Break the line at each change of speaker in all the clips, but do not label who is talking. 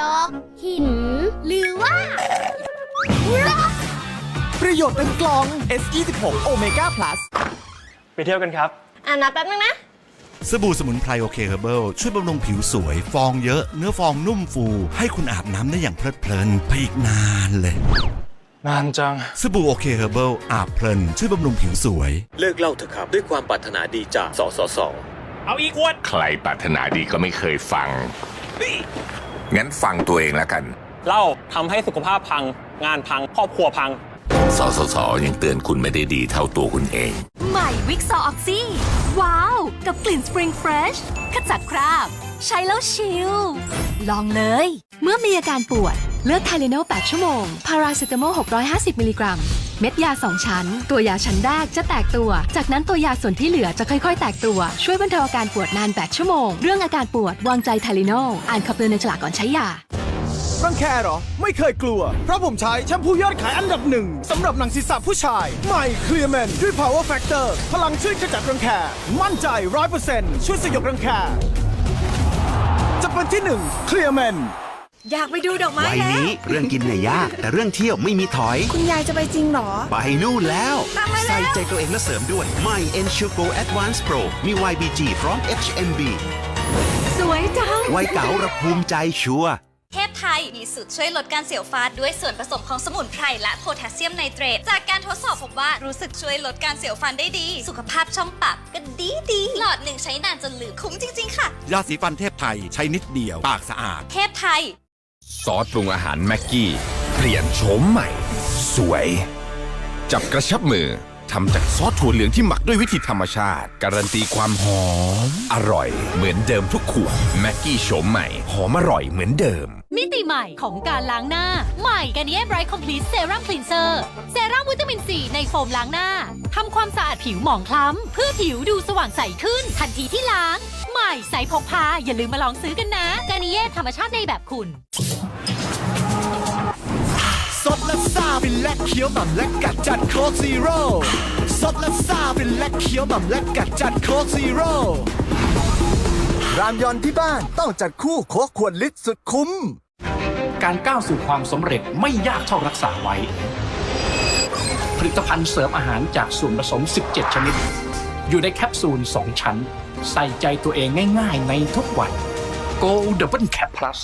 ร็อกหิน หรือว่าร็อก
ประโยชน์เต็มกล่อง S26 Omega Plus
ไปเที่ยวกันครับ
อ่านับแป๊บนึงนะ
สบู่สมุนไพรโอเคเฮอร์เบิลช่วยบำรุงผิวสวย ฟองเยอะ เนื้อฟองนุ่มฟู ให้คุณอาบน้ำได้อย่างเพลิดเพลินไปอีกนานเลย
นานจัง
สบู่โอเคเฮอร์เบิลอาบเพลิน ช่วยบำรุงผิวสวย
เลิกเล่าเถอะครับ ด้วยความปรารถนาดีจากสสส
เอาอีกขวด
ใครปรารถนาดีก็ไม่เคยฟัง งั้นฟังตัวเองแล้วกัน
เหล้าทำให้สุขภาพพัง งานพัง ครอบครัวพัง
สสสยังเตือนคุณไม่ได้ดีเท่าตัวคุณเอง
ใหม่วิกซอออกซี่ ว้าว กับกลิ่นสปริงเฟรชขจัดคราบ ใช้แล้วชิล ลองเลย เมื่อมีอาการปวด เลือกไทเลโน8ชั่วโมง พาราเซตามอล 650 มิลลิกรัม เม็ดยา 2 ชั้น ตัวยาชั้นแรกจะแตกตัว จากนั้นตัวยาส่วนที่เหลือจะค่อยๆ แตกตัว ช่วยบรรเทาอาการปวดนาน 8 ชั่วโมง เรื่องอาการปวดวางใจไทเลโนอ่านคำเตือนในฉลากก่อนใช้ยา
รังแคหรอ ไม่เคยกลัว เพราะผมใช้แชมพูยอดขายอันดับหนึ่งสำหรับหนังศีรษะผู้ชาย ใหม่ Clear Man ด้วย Power Factor พลังช่วยขจัดรังแค มั่นใจ100%ช่วยสยบรังแค จะเป็นที่หนึ่ง Clear Man
อยากไปดูดอกไม้
วัย
แล้ว
นี้เรื่องกินเนี่ยยาก แต่เรื่องเที่ยวไม่มีถอย
คุณยายจะไปจริงเหรอ
ไปนู่นแล้ว
ตามมาแล้ว
ใส่ใจตัวเองและเสริมด้วยใหม่ Ensure Advance Pro มี YBG พร้อม HMB
สวยจัง
วัยเก๋าระภูมิใจชัวร์
เทพไทย มีสูตรช่วยลดการเสียวฟันด้วยส่วนผสมของสมุนไพรและโพแทสเซียมไนเตรต จากการทดสอบพบว่ารู้สึกช่วยลดการเสียวฟันได้ดี สุขภาพช่องปากก็ดีดีหลอดหนึ่งใช้นานจนลืมคุ้มจริง ๆ ค่ะ
ยาสีฟันเทพไทยใช้นิดเดียว ปากสะอาด
เทพไทย
ซอสปรุงอาหารแม็กกี้ เปลี่ยนโฉมใหม่ สวย จับกระชับมือทำจากซอสถั่วเหลืองที่หมักด้วยวิธีธรรมชาติ การันตีความหอม อร่อย เหมือนเดิมทุกขวดแม็กกี้โฉมใหม่ หอมอร่อยเหมือนเดิม
มิติใหม่ของการล้างหน้า ใหม่กันเย่ไบรท์คอมพลีทเซรั่มคลีนเซอร์เซรั่มวิตามินซีในโฟมล้างหน้าทำความสะอาดผิวหมองคล้ำ เพื่อผิวดูสว่างใสขึ้น ทันทีที่ล้าง ใหม่ใสพกพาอย่าลืมมาลองซื้อกันนะกานิเย่ธรรมชาติในแบบคุณ
ดและซาฟินและเคี้ยวหม่ำและกัดจัดโค้ดซีโร่สดและซาฟินและเคี้ยวหม่ำและกัดจัดโค้ดซีโร่รามยอนที่บ้านต้องจัดคู่โค้กขวดลิตรสุดคุ้ม
การก้าวสู่ความสำเร็จไม่ยากเท่ารักษาไว้ ผลิตภัณฑ์เสริมอาหารจากส่วนผสม 17 ชนิด อยู่ในแคปซูล 2 ชั้น ใส่ใจตัวเองง่ายๆ ในทุกวัน Go Double Cap Plus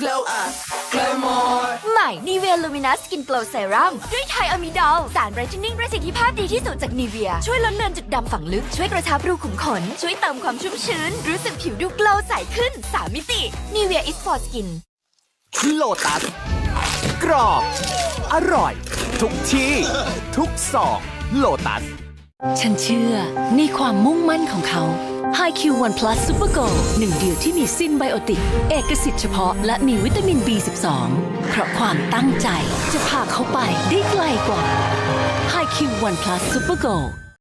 Glow Up Glow More
ม่ n ีเวียลูมินัสกินโกลเซรั่มด้วยไทอะมิดอลสารไบรท์เทนนิ่งประสิทธิภาพดีที่สุดจากนีเวีย ช่วยลดเลือนจุดดำฝังลึก ช่วยกระชับรูขุมขน ช่วยเติมความชุ่มชื้น รู้สึกผิวดูโกลว์ใสขึ้น3มิตินีเวียอิสฟอร์สกิน
โลตัสกรอบ อร่อย ทุกที่ ทุกซองโลตัส
ฉันเชื่อในความมุ่งมั่นของเขา HiQ One Plus Super Go หนึ่งเดียวที่มีซินไบโอติก เอกสิทธิ์เฉพาะ และมีวิตามิน B12 เพราะความตั้งใจจะพาเขาไปได้ไกลกว่า HiQ One Plus Super Go